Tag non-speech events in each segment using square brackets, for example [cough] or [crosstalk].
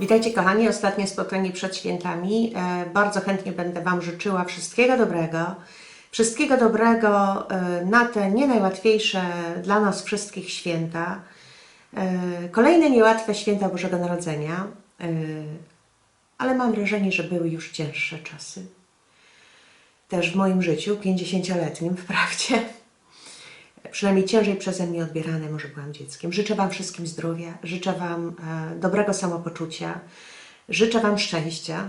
Witajcie kochani, ostatnie spotkanie przed świętami. E, Bardzo chętnie będę Wam życzyła wszystkiego dobrego. Wszystkiego dobrego e, na te nie najłatwiejsze dla nas wszystkich święta. E, Kolejne niełatwe święta Bożego Narodzenia, ale mam wrażenie, że były już cięższe czasy. Też w moim życiu, 50-letnim [laughs] wprawdzie przynajmniej ciężej przeze mnie odbierane, może byłam dzieckiem. Życzę Wam wszystkim zdrowia, życzę Wam e, dobrego samopoczucia, życzę Wam szczęścia,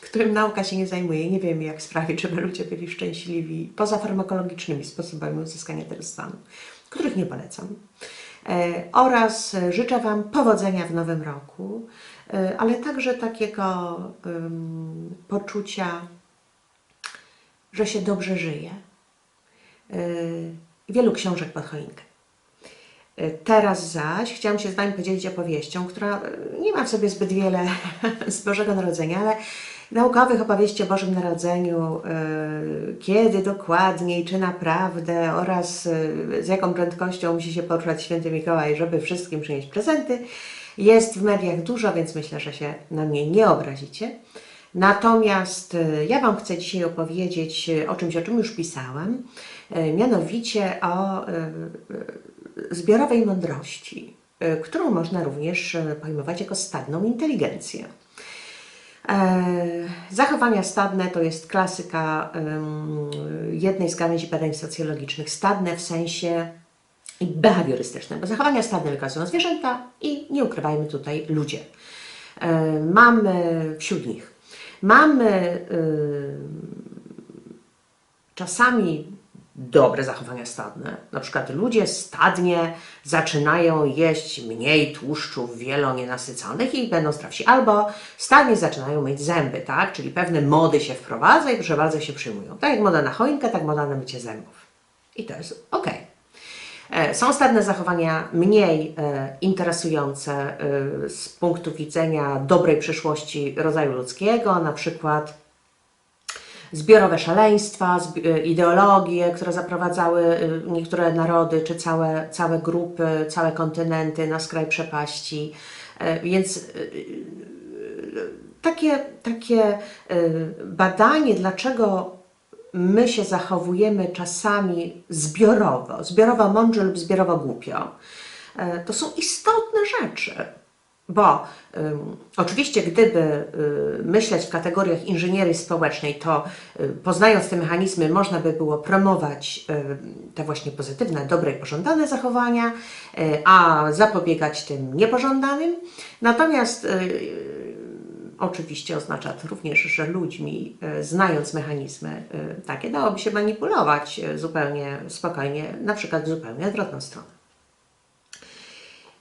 którym nauka się nie zajmuje. Nie wiem, jak sprawić, żeby ludzie byli szczęśliwi poza farmakologicznymi sposobami uzyskania tego stanu, których nie polecam. E, oraz życzę Wam powodzenia w nowym roku, e, ale także takiego em, poczucia, że się dobrze żyje y, wielu książek pod choinkę. Y, Teraz zaś chciałam się z Wami podzielić opowieścią, która y, nie ma w sobie zbyt wiele [laughs] z Bożego Narodzenia, ale naukowych opowieści o Bożym Narodzeniu, y, kiedy dokładniej, czy naprawdę oraz z jaką prędkością musi się poruszać Święty Mikołaj, żeby wszystkim przynieść prezenty, jest w mediach dużo, więc myślę, że się na mnie nie obrazicie. Natomiast ja Wam chcę dzisiaj opowiedzieć o czymś, o czym już pisałam, mianowicie o y, y, zbiorowej mądrości, którą można również pojmować jako stadną inteligencję. E, Zachowania stadne to jest klasyka jednej z gałęzi badań socjologicznych. Stadne w sensie behawiorystyczne, bo zachowania stadne wykazują zwierzęta i nie ukrywajmy tutaj ludzie. E, Mamy wśród nich Mamy czasami dobre zachowania stadne. Na przykład ludzie stadnie zaczynają jeść mniej tłuszczów wielonienasyconych i będą zdrowsi. Albo stadnie zaczynają myć zęby, tak? Czyli pewne mody się wprowadza i proszę bardzo się przyjmują. Tak jak moda na choinkę, tak moda na mycie zębów. I to jest ok. E, Są stadne zachowania mniej e, interesujące e, z punktu widzenia dobrej przyszłości rodzaju ludzkiego, na przykład zbiorowe szaleństwa, e, ideologie, które zaprowadzały e, niektóre narody czy całe, całe grupy, całe kontynenty na skraj przepaści. E, Więc takie, takie badanie, dlaczego my się zachowujemy czasami zbiorowo, zbiorowo mądrze lub zbiorowo głupio, to są istotne rzeczy. Bo oczywiście, gdyby y, myśleć w kategoriach inżynierii społecznej, to y, poznając te mechanizmy, można by było promować y, te właśnie pozytywne, dobre i pożądane zachowania, y, a zapobiegać tym niepożądanym. Natomiast y, Oczywiście oznacza to również, że ludźmi, e, znając mechanizmy e, takie, dałoby się manipulować e, zupełnie spokojnie, na przykład w zupełnie odwrotną stronę.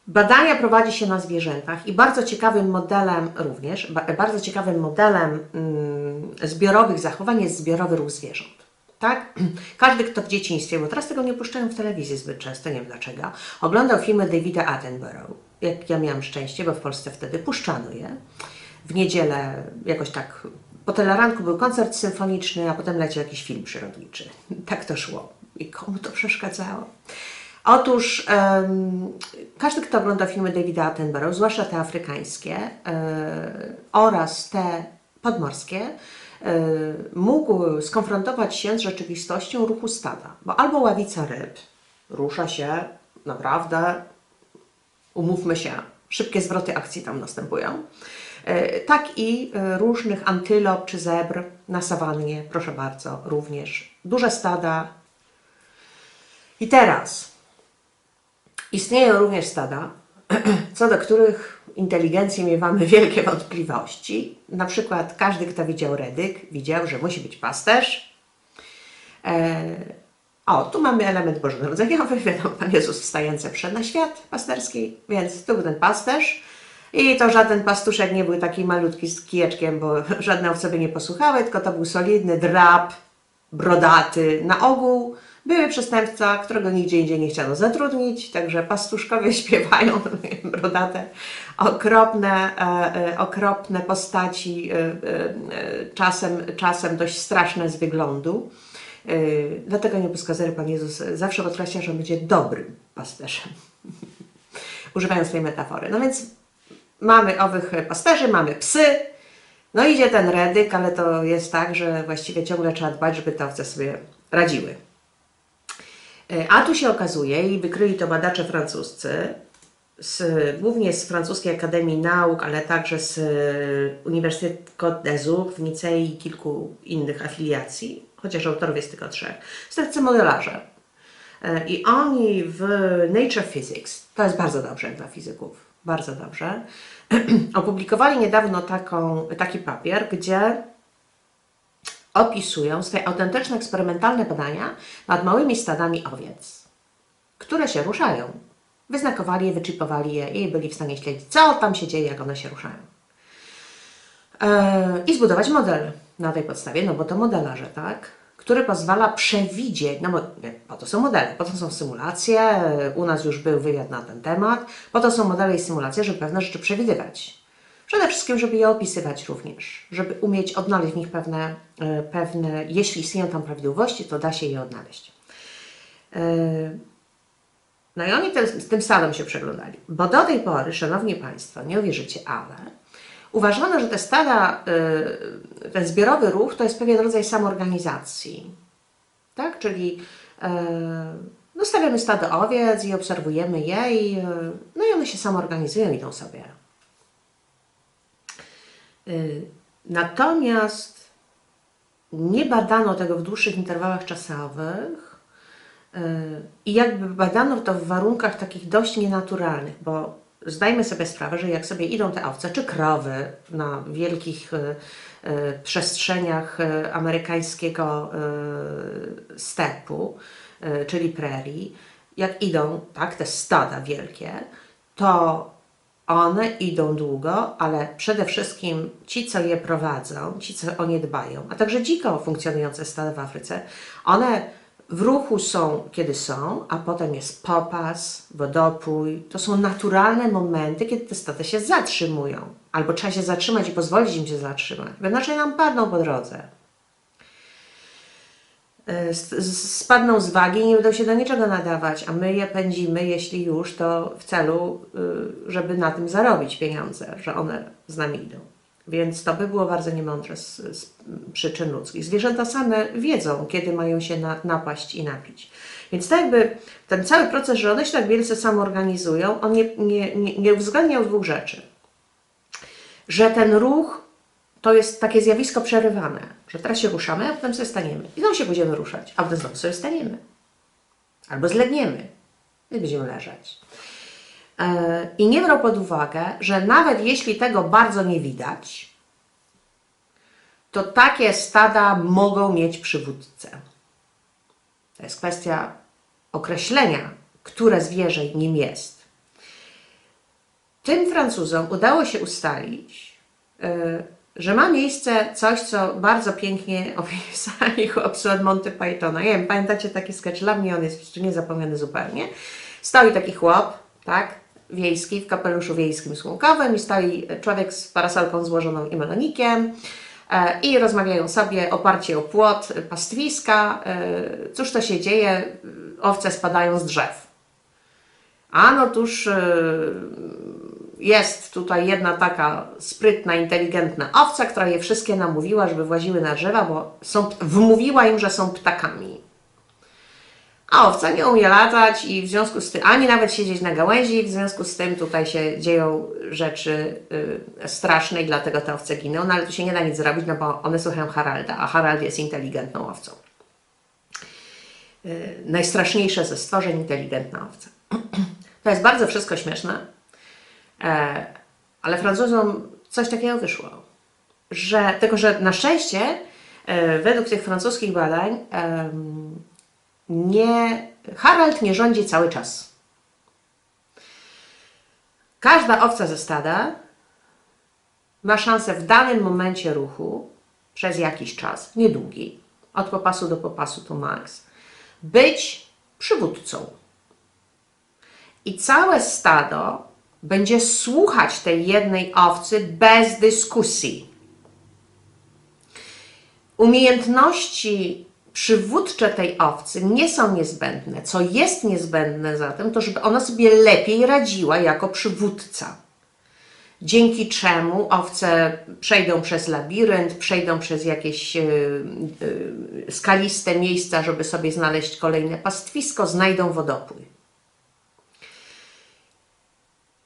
Badania prowadzi się na zwierzętach i bardzo ciekawym modelem również, ba- bardzo ciekawym modelem mm, zbiorowych zachowań jest zbiorowy ruch zwierząt. Tak? [clears throat] Każdy, kto w dzieciństwie, bo teraz tego nie puszczają w telewizji zbyt często, nie wiem dlaczego, oglądał filmy Davida Attenborough. Jak ja miałam szczęście, bo w Polsce wtedy puszczano je. W niedzielę jakoś tak po teleranku był koncert symfoniczny, a potem leciał jakiś film przyrodniczy. [laughs] Tak to szło. I komu to przeszkadzało? Otóż em, każdy, kto ogląda filmy Davida Attenborough, zwłaszcza te afrykańskie e, oraz te podmorskie, e, mógł skonfrontować się z rzeczywistością ruchu stada. Bo albo ławica ryb rusza się naprawdę, umówmy się, szybkie zwroty akcji tam następują, e, tak i różnych antylop czy zebr na sawannie, proszę bardzo, również duże stada. I teraz Istnieją również stada, [clears throat] co do których inteligencji miewamy wielkie wątpliwości. Na przykład każdy, kto widział Redyk, widział, że musi być pasterz. E, o, tu mamy element bożonarodzeniowy, [laughs] wiadomo, Pan Jezus wstający przed na świat pasterski, więc tu był ten pasterz. I to żaden pastuszek nie był taki malutki z kijeczkiem, bo [laughs] żadne owce by nie posłuchały, tylko to był solidny drab, brodaty. Na ogół były przestępca, którego nigdzie indziej nie chciano zatrudnić, także pastuszkowie [laughs] śpiewają brodate, okropne, e, e, okropne postaci, e, czasem, czasem dość straszne z wyglądu. Dlatego niebuskazery Pan Jezus zawsze podkreśla, że będzie dobrym pasterzem. [laughs] Używając tej metafory. No więc mamy owych pasterzy, mamy psy, no idzie ten redyk, ale to jest tak, że właściwie ciągle trzeba dbać, żeby te owce sobie radziły. E, A tu się okazuje, i wykryli to badacze francuscy, z, głównie z Francuskiej Akademii Nauk, ale także z e, Uniwersytetu Côte d'Azur w Nicei i kilku innych afiliacji, chociaż autorów jest tylko trzech, są modelarze. E, I oni w Nature Physics, to jest bardzo dobrze dla fizyków, bardzo dobrze, [clears throat] opublikowali niedawno taką, taki papier, gdzie opisują swoje autentyczne eksperymentalne badania nad małymi stadami owiec, które się ruszają. Wyznakowali je, wyczipowali je i byli w stanie śledzić, co tam się dzieje, jak one się ruszają. E, I zbudować model na tej podstawie, no bo to modelarze, tak? Który pozwala przewidzieć, no bo po to są modele, po to są symulacje, u nas już był wywiad na ten temat, po to są modele i symulacje, żeby pewne rzeczy przewidywać. Przede wszystkim, żeby je opisywać również, żeby umieć odnaleźć w nich pewne, e, pewne jeśli istnieją tam prawidłowości, to da się je odnaleźć. E, No i oni tym, tym stadom się przeglądali, bo do tej pory, Szanowni Państwo, nie uwierzycie, ale uważano, że te stada, y, ten zbiorowy ruch to jest pewien rodzaj samoorganizacji. Tak? Czyli no stawiamy stado owiec i obserwujemy je i, no i one się samoorganizują, idą sobie. Y, Natomiast nie badano tego w dłuższych interwałach czasowych y, i jakby badano to w warunkach takich dość nienaturalnych, bo zdajmy sobie sprawę, że jak sobie idą te owce czy krowy na wielkich y, przestrzeniach amerykańskiego stepu, czyli prerii, jak idą tak, te stada wielkie, to one idą długo, ale przede wszystkim ci, co je prowadzą, ci, co o nie dbają, a także dziko funkcjonujące stada w Afryce, one w ruchu są, kiedy są, a potem jest popas, wodopój. To są naturalne momenty, kiedy te stada się zatrzymują. Albo trzeba się zatrzymać i pozwolić im się zatrzymać, bo inaczej nam padną po drodze. S- Spadną z wagi i nie będą się do niczego nadawać, a my je pędzimy, jeśli już, to w celu, y, żeby na tym zarobić pieniądze, że one z nami idą. Więc to by było bardzo niemądre z, z przyczyn ludzkich. Zwierzęta same wiedzą, kiedy mają się na, napaść i napić. Więc tak jakby ten cały proces, że one się tak wielce samoorganizują, on nie, nie, nie, nie uwzględniał dwóch rzeczy. Że ten ruch to jest takie zjawisko przerywane, że teraz się ruszamy, a potem sobie staniemy. I znowu się będziemy ruszać, a potem znowu sobie staniemy. Albo zlegniemy i będziemy leżeć. E, I nie brał pod uwagę, że nawet jeśli tego bardzo nie widać, to takie stada mogą mieć przywódcę. To jest kwestia określenia, które zwierzę nim jest. Tym Francuzom udało się ustalić, y, że ma miejsce coś, co bardzo pięknie [laughs] opisali chłopcy od Monty Pythona. Nie wiem, pamiętacie taki sketch? Dla mnie on jest jeszcze niezapomniany zupełnie. Stoi taki chłop, tak, wiejski, w kapeluszu wiejskim słomkowym i stoi człowiek z parasolką złożoną i melonikiem e, i rozmawiają sobie oparcie o płot pastwiska. E, Cóż to się dzieje? Owce spadają z drzew. A no tuż e, jest tutaj jedna taka sprytna, inteligentna owca, która je wszystkie namówiła, żeby właziły na drzewa, bo są, wmówiła im, że są ptakami. A owca nie umie latać i w związku z tym, ani nawet siedzieć na gałęzi, w związku z tym tutaj się dzieją rzeczy y, straszne i dlatego te owce giną, no ale tu się nie da nic zrobić, no bo one słuchają Haralda, a Harald jest inteligentną owcą. Y, najstraszniejsze ze stworzeń inteligentna owca. [clears throat] To jest bardzo wszystko śmieszne, ale Francuzom coś takiego wyszło, że tylko, że na szczęście e, według tych francuskich badań nie, Harald nie rządzi cały czas. Każda owca ze stada ma szansę w danym momencie ruchu przez jakiś czas, niedługi, od popasu do popasu to max, być przywódcą. I całe stado będzie słuchać tej jednej owcy bez dyskusji. Umiejętności przywódcze tej owcy nie są niezbędne. Co jest niezbędne zatem, to żeby ona sobie lepiej radziła jako przywódca. dzięki czemu owce przejdą przez labirynt, przejdą przez jakieś y, y, skaliste miejsca, żeby sobie znaleźć kolejne pastwisko, znajdą wodopój.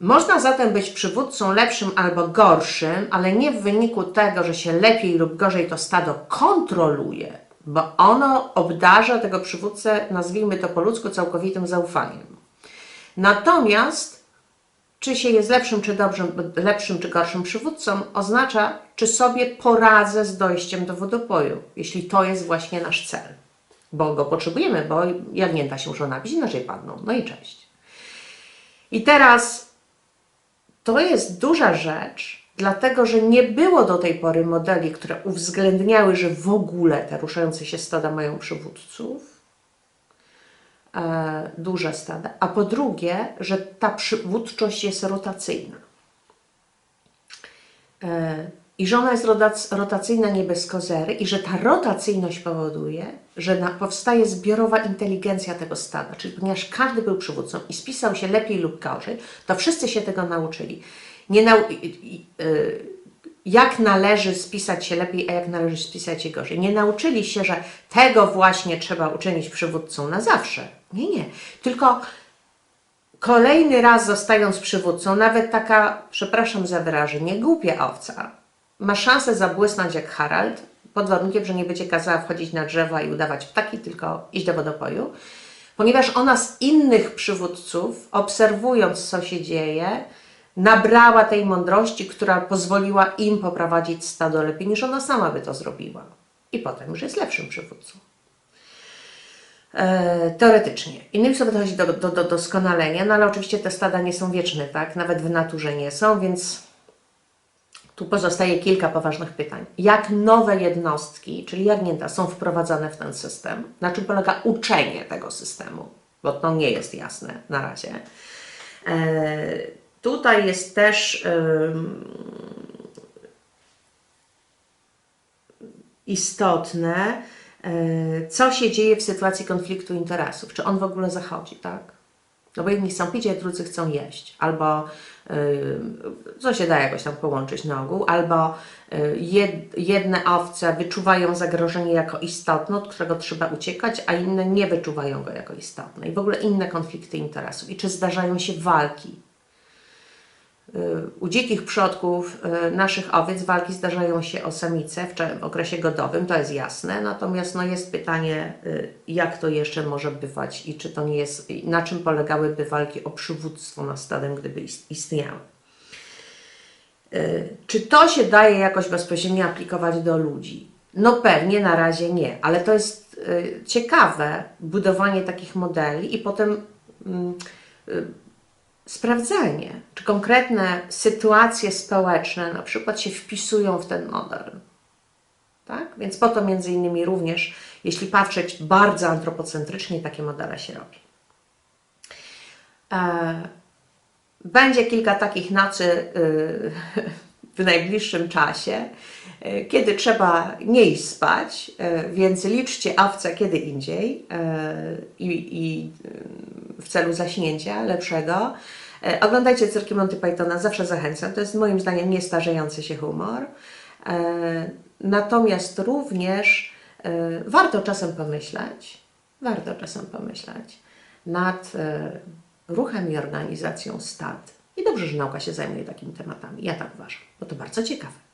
Można zatem być przywódcą lepszym albo gorszym, ale nie w wyniku tego, że się lepiej lub gorzej to stado kontroluje, bo ono obdarza tego przywódcę, nazwijmy to po ludzku, całkowitym zaufaniem. Natomiast czy się jest lepszym czy, dobrym, lepszym czy gorszym przywódcą, oznacza, czy sobie poradzę z dojściem do wodopoju, jeśli to jest właśnie nasz cel. Bo go potrzebujemy, bo jagnięta się muszą napić, inaczej padną. No i cześć. I teraz to jest duża rzecz, dlatego że nie było do tej pory modeli, które uwzględniały, że w ogóle te ruszające się stada mają przywódców, e, duże stada, a po drugie, że ta przywódczość jest rotacyjna. E, I że ona jest rotac- rotacyjna nie bez kozery i że ta rotacyjność powoduje, że na, powstaje zbiorowa inteligencja tego stada, czyli ponieważ każdy był przywódcą i spisał się lepiej lub gorzej, to wszyscy się tego nauczyli. Nie nau- y, jak należy spisać się lepiej, a jak należy spisać się gorzej. Nie nauczyli się, że tego właśnie trzeba uczynić przywódcą na zawsze. Nie, nie. Tylko kolejny raz zostając przywódcą, nawet taka, przepraszam za wyrażenie, głupia owca, ma szansę zabłysnąć jak Harald, pod warunkiem, że nie będzie kazała wchodzić na drzewa i udawać ptaki, tylko iść do wodopoju, ponieważ ona z innych przywódców, obserwując co się dzieje, nabrała tej mądrości, która pozwoliła im poprowadzić stado lepiej niż ona sama by to zrobiła. I potem już jest lepszym przywódcą. E, teoretycznie. Innymi słowy dochodzi do, do, do doskonalenia, no ale oczywiście te stada nie są wieczne, tak? Nawet w naturze nie są, więc tu pozostaje kilka poważnych pytań. Jak nowe jednostki, czyli jagnięta, są wprowadzane w ten system? Na czym polega uczenie tego systemu? Bo to nie jest jasne na razie. E, tutaj jest też istotne, e, co się dzieje w sytuacji konfliktu interesów. Czy on w ogóle zachodzi, tak? No bo jedni chcą pić, a drudzy chcą jeść. Albo y, co się da jakoś tam połączyć na ogół, albo y, jed, jedne owce wyczuwają zagrożenie jako istotne, od którego trzeba uciekać, a inne nie wyczuwają go jako istotne. I w ogóle inne konflikty interesów. I czy zdarzają się walki? Y, U dzikich przodków y, naszych owiec walki zdarzają się o samice w okresie godowym, to jest jasne. Natomiast no, jest pytanie, y, jak to jeszcze może bywać i czy to nie jest, na czym polegałyby walki o przywództwo nad stadem, gdyby ist- istniały. Czy to się daje jakoś bezpośrednio aplikować do ludzi? No pewnie na razie nie, ale to jest ciekawe budowanie takich modeli i potem sprawdzanie, czy konkretne sytuacje społeczne na przykład się wpisują w ten model. Tak? Więc po to między innymi również, jeśli patrzeć bardzo antropocentrycznie, takie modele się robi. E, będzie kilka takich nocy y, w najbliższym czasie, y, kiedy trzeba nie iść spać, y, więc liczcie owce kiedy indziej y, i, i w celu zaśnięcia lepszego. Oglądajcie cyrki Monty Pythona, zawsze zachęcam. To jest moim zdaniem niestarzejący się humor. Natomiast również warto czasem pomyśleć, warto czasem pomyśleć nad ruchem i organizacją stad. I dobrze, że nauka się zajmuje takimi tematami. Ja tak uważam, bo to bardzo ciekawe.